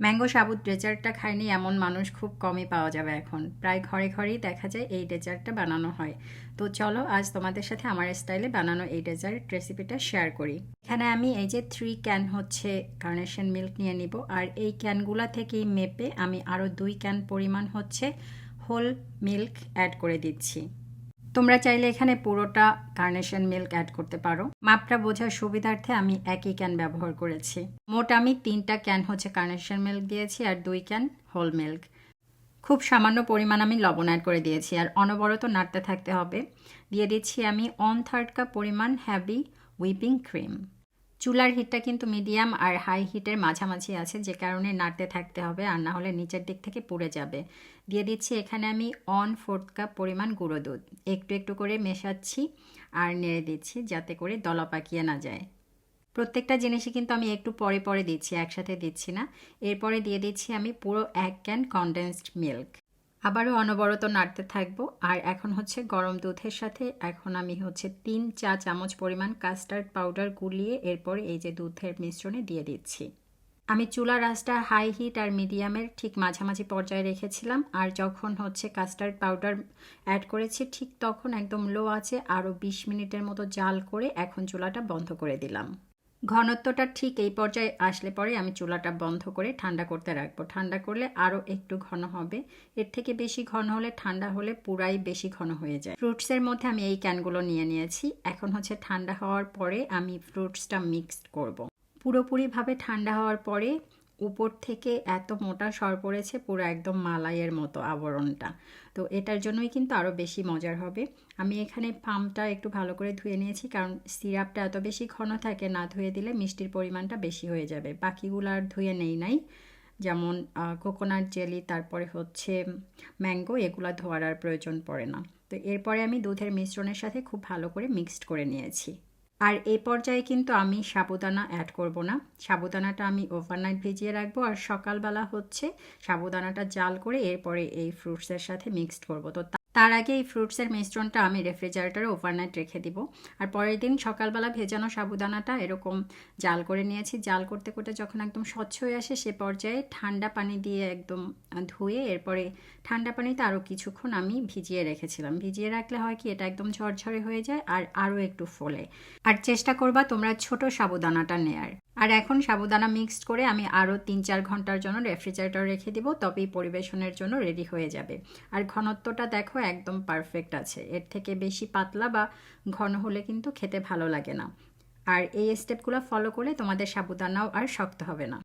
Mango সাবুত ডেজার্টটা খায়নি এমন মানুষ খুব কমই পাওয়া যাবে এখন। প্রায় ঘরে ঘরেই দেখা যায় এই ডেজার্টটা বানানো হয়। তো চলো, আজ তোমাদের সাথে আমার স্টাইলে বানানো এই ডেজার্ট রেসিপিটা শেয়ার করি। এখানে আমি এই যে থ্রি ক্যান হচ্ছে কার্নেশন মিল্ক নিয়ে নিব, আর এই ক্যানগুলা থেকেই মেপে আমি আরও দুই ক্যান পরিমাণ হচ্ছে হোল মিল্ক অ্যাড করে দিচ্ছি। তোমরা চাইলে এখানে পুরোটা কার্নেশন মিল্ক অ্যাড করতে পারো। মাপটা বোঝার সুবিধার্থে আমি একই ক্যান ব্যবহার করেছি। মোট আমি তিনটা ক্যান হচ্ছে কার্নেশন মিল্ক দিয়েছি আর দুই ক্যান হোল মিল্ক। খুব সামান্য পরিমাণ আমি লবণ অ্যাড করে দিয়েছি আর অনবরত নাড়তে থাকতে হবে। দিয়ে দিচ্ছি আমি ওয়ান থার্ড কাপ পরিমাণ হ্যাভি হুইপিং ক্রিম চুলার হিটটা কিন্তু মিডিয়াম আর হাই হিটের মাঝামাঝি আছে, যে কারণে নাড়তে থাকতে হবে আর না হলে নিচের দিক থেকে পুড়ে যাবে। দিয়ে দিচ্ছি এখানে আমি অন ফোর্থ কাপ পরিমাণ গুঁড়ো দুধ। একটু একটু করে মেশাচ্ছি আর নেড়ে দিচ্ছি যাতে করে দলা পাকিয়ে না যায়। প্রত্যেকটা জিনিসই কিন্তু আমি একটু পরে পরে দিচ্ছি, একসাথে দিচ্ছি না। এরপরে দিয়ে দিচ্ছি আমি পুরো এক ক্যান কনডেন্সড মিল্ক আবারও অনবরত নাড়তে থাকব। আর এখন হচ্ছে গরম দুধের সাথে, এখন আমি হচ্ছে তিন চা চামচ পরিমাণ কাস্টার্ড পাউডার গুলিয়ে এরপর এই যে দুধের মিশ্রণে দিয়ে দিচ্ছি। আমি চুলা রাসটা হাই হিট আর মিডিয়ামের ঠিক মাঝামাঝি পর্যায়ে রেখেছিলাম। আর যখন হচ্ছে কাস্টার্ড পাউডার অ্যাড করেছি, ঠিক তখন একদম লো আছে, আরও বিশ মিনিটের মতো জাল করে এখন চুলাটা বন্ধ করে দিলাম। ঘনত্বটা ঠিক এই পর্যায়ে আসলে পরে আমি চুলাটা বন্ধ করে ঠান্ডা করতে রাখব। ঠান্ডা করলে আরও একটু ঘন হবে। এর থেকে বেশি ঘন হলে ঠান্ডা হলে পুরাই বেশি ঘন হয়ে যায়। ফ্রুটসের মধ্যে আমি এই ক্যানগুলো নিয়ে নিয়েছি। এখন হচ্ছে ঠান্ডা হওয়ার পরে আমি ফ্রুটসটা মিক্সড করব। পুরোপুরিভাবে ঠান্ডা হওয়ার পরে উপর থেকে এত মোটা সর পড়েছে, পুরো একদম মালাইয়ের মতো আবরণটা। তো এটার জন্যই কিন্তু আরও বেশি মজার হবে। আমি এখানে পামটা একটু ভালো করে ধুয়ে নিয়েছি, কারণ সিরাপটা এত বেশি ঘন থাকে, না ধুয়ে দিলে মিষ্টির পরিমাণটা বেশি হয়ে যাবে। বাকিগুলো আর ধুয়ে নেই নাই। যেমন কোকোনাট জেলি, তারপরে হচ্ছে ম্যাঙ্গো, এগুলো ধোয়ার আর প্রয়োজন পড়ে না। তো এরপরে আমি দুধের মিশ্রণের সাথে খুব ভালো করে মিক্সড করে নিয়েছি। আর এ পর্যায়ে কিন্তু আমি সাবুদানা অ্যাড করব না। সাবুদানাটা আমি ওভারনাইট ভিজিয়ে রাখব আর সকালবেলা হচ্ছে সাবুদানাটা জাল করে এরপরে এই ফ্রুটসের সাথে মিক্সড করব। তো তার আগে এই ফ্রুটসের মিশ্রণটা আমি রেফ্রিজারেটরে ওভারনাইট রেখে দিব। আর পরের দিন সকালবেলা ভেজানো সাবুদানাটা এরকম জাল করে নিয়েছি। জাল করতে করতে যখন একদম স্বচ্ছ হয়ে আসে, সে পর্যায়ে ঠান্ডা পানি দিয়ে একদম ধুয়ে এরপরে ঠান্ডা পানিতে আরও কিছুক্ষণ আমি ভিজিয়ে রেখেছিলাম। ভিজিয়ে রাখলে হয় কি, এটা একদম ঝরঝরে হয়ে যায় আর আরও একটু ফোলে। আর চেষ্টা করবা তোমরা ছোট সাবুদানাটা নেয়ার। আর এখন সাবুদানা মিক্সড করে আমি আরও তিন চার ঘণ্টার জন্য রেফ্রিজারেটর রেখে দিব, তবেই পরিবেশনের জন্য রেডি হয়ে যাবে। আর ঘনত্বটা দেখো একদম পারফেক্ট আছে। এর থেকে বেশি পাতলা বা ঘন হলে কিন্তু খেতে ভালো লাগে না। আর এই স্টেপগুলো ফলো করলে তোমাদের সাবুদানাও আর শক্ত হবে না।